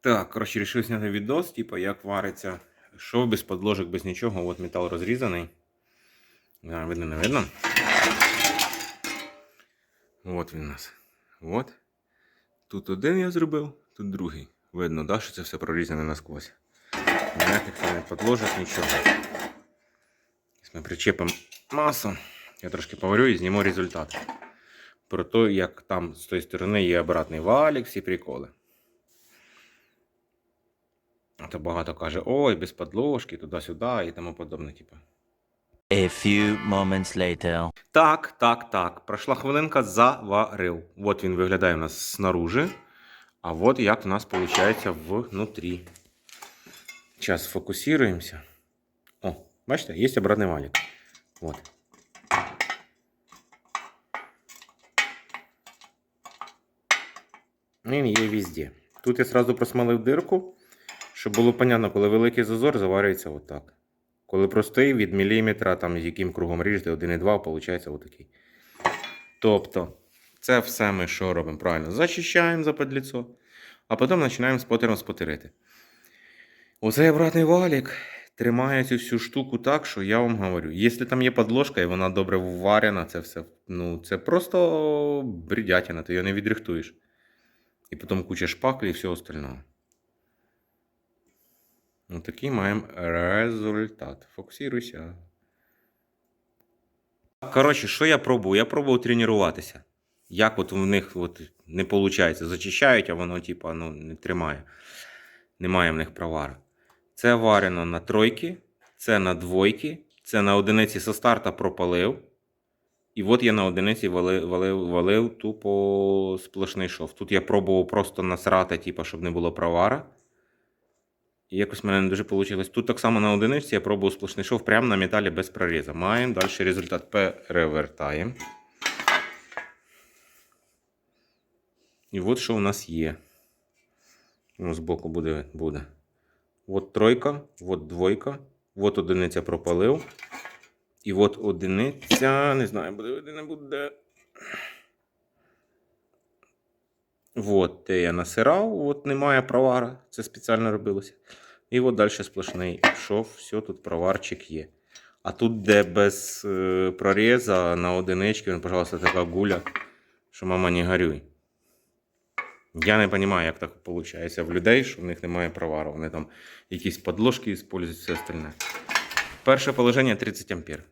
Так, коротше, вирішив зняти відос, типу, як вариться шов без подложок, без нічого. От метал розрізаний. Да, видно, не видно. От він у нас. От. Тут один я зробив, тут другий. Видно, да, що це все прорізане насквозь. Ніяких не подложок, нічого. Ми причепимо масу. Я трошки поварю і зніму результат. Про те, як там з тої сторони є обратний валік, всі приколи. А то багато каже, ой, без подложки, туди-сюди і тому подобне. Типу. A few moments later. Так, так, так. Пройшла хвилинка, заварив. От він виглядає у нас снаружи. А от як у нас виходить внутрі. Зараз фокусуємося. О, бачите, є обратний валік. От. Він є везде. Тут я сразу просмалив дирку, щоб було понятно, коли великий зазор заварюється отак. Коли простий від міліметра, там яким кругом ріжете 1,2, виходить отакий. Тобто, це все ми що робимо? Правильно, зачищаємо западліцо, а потім починаємо спотером спотерити. Оцей обратний валік тримає цю всю штуку так, що я вам говорю, якщо там є подложка і вона добре вварена, це все, ну, це просто бредятина, ти його не відрихтуєш. І потім куча шпаклів і всього остального. Ну, такий маємо результат. Фокусируйся. Коротше, що я пробую? Я пробував тренуватися. Як от в них от не виходить. Зачищають, а воно, типа, ну, не тримає. Немає в них провара. Це варено на тройки, це на двойки, це на одиниці со старта пропалив. І от я на одиниці валив, валив, валив тупо сплошний шов. Тут я пробував просто насрати, типу, щоб не було провара. І якось в мене не дуже вийшло. Тут так само на одиниці я пробував сплошний шов прямо на металі без прорізу. Маємо далі результат перевертаємо. І от що у нас є. Ну, збоку буде. буде. От тройка, от двойка, от одиниця пропалив. І от одиниця, не знаю, буде не буде. От, де я насирав, от немає провара, це спеціально робилося. І от далі сплошний шов, все, тут проварчик є. А тут, де без е, проріза на одинички, ну, пожалуйста, така гуля, що мама не горюй. Я не розумію, як так виходить в людей, що в них немає провару. Вони там якісь подложки використовують, все остальне. Перше положення 30 ампер.